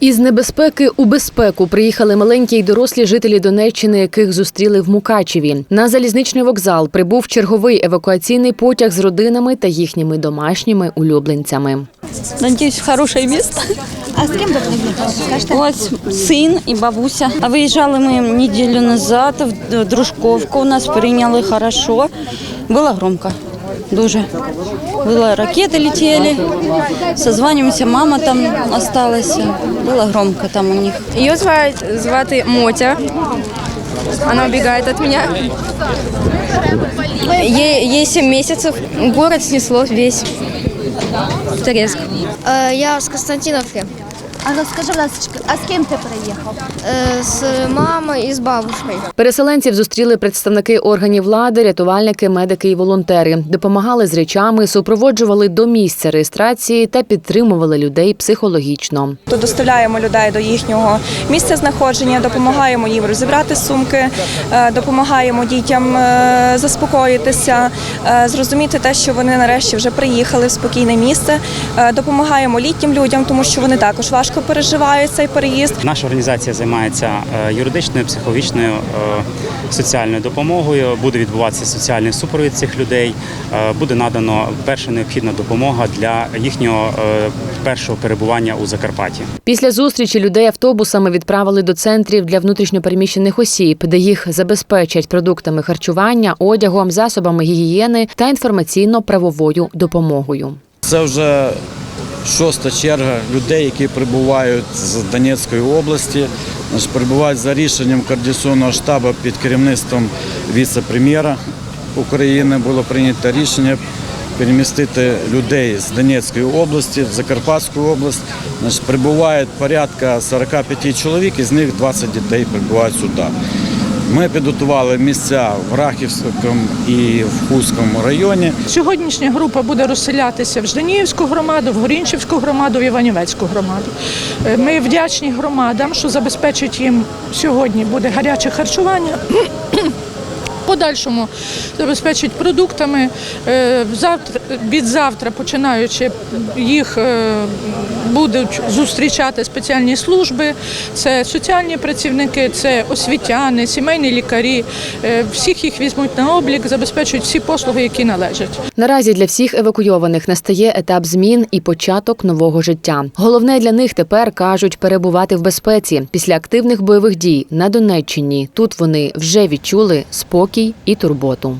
Із небезпеки у безпеку приїхали маленькі й дорослі жителі Донеччини, яких зустріли в Мукачеві. На залізничний вокзал прибув черговий евакуаційний потяг з родинами та їхніми домашніми улюбленцями. Надеюсь, хорошее место. А з ким ви? Ось син і бабуся. А виїжджали ми неділю назад в Дружковку. у Нас прийняли хорошо. Було громко. Дуже. Было ракети летели. Созваниваемся, мама там осталась. Было громко там у них. Ее звать, звати Мотя. Она убегает от меня. Ей, ей 7 месяцев. Город снесло весь. В Торецк. Е, Я з Константиновки. А розкажи, будь ласка, а з ким ти приїхав? Е, З мамою і з бабушкою. Переселенців зустріли представники органів влади, рятувальники, медики і волонтери. Допомагали з речами, супроводжували до місця реєстрації та підтримували людей психологічно. То доставляємо людей до їхнього місця знаходження, допомагаємо їм розібрати сумки, е, допомагаємо дітям е, заспокоїтися, зрозуміти те, що вони нарешті вже приїхали в спокійне місце. Допомагаємо літнім людям, тому що вони також важко переживають цей переїзд. Наша організація займається е, юридичною, психологічною, е, соціальною допомогою. Буде відбуватися соціальний супровід цих людей. Е, Буде надано перша необхідна допомога для їхнього першого перебування у Закарпатті. Після зустрічі людей автобусами відправили до центрів для внутрішньопереміщених осіб, де їх забезпечать продуктами харчування, одягом, засобами гігієни та інформаційно-правовою допомогою. Це вже шоста черга людей, які прибувають з Донецької області. Прибувають за рішенням координаційного штабу під керівництвом віце-прем'єра України. Було прийнято рішення перемістити людей з Донецької області в Закарпатську область. Прибувають порядка 45 чоловік, із них 20 дітей прибувають сюди. Ми підготували місця в Рахівському і в Хуському районі. Сьогоднішня група буде розселятися в Жданіївську громаду, в Горінчівську громаду, в Іванівецьку громаду. Е, Ми вдячні громадам, що забезпечить їм сьогодні буде гаряче харчування. Подальшому забезпечить продуктами. Е, Завтра, від завтра, починаючи, їх е, будуть зустрічати спеціальні служби. Це соціальні працівники, це освітяни, сімейні лікарі. Е, Всіх їх візьмуть на облік, забезпечують всі послуги, які належать. Наразі для всіх евакуйованих настає етап змін і початок нового життя. Головне для них тепер кажуть перебувати в безпеці після активних бойових дій на Донеччині. Тут вони вже відчули спокій і турботу.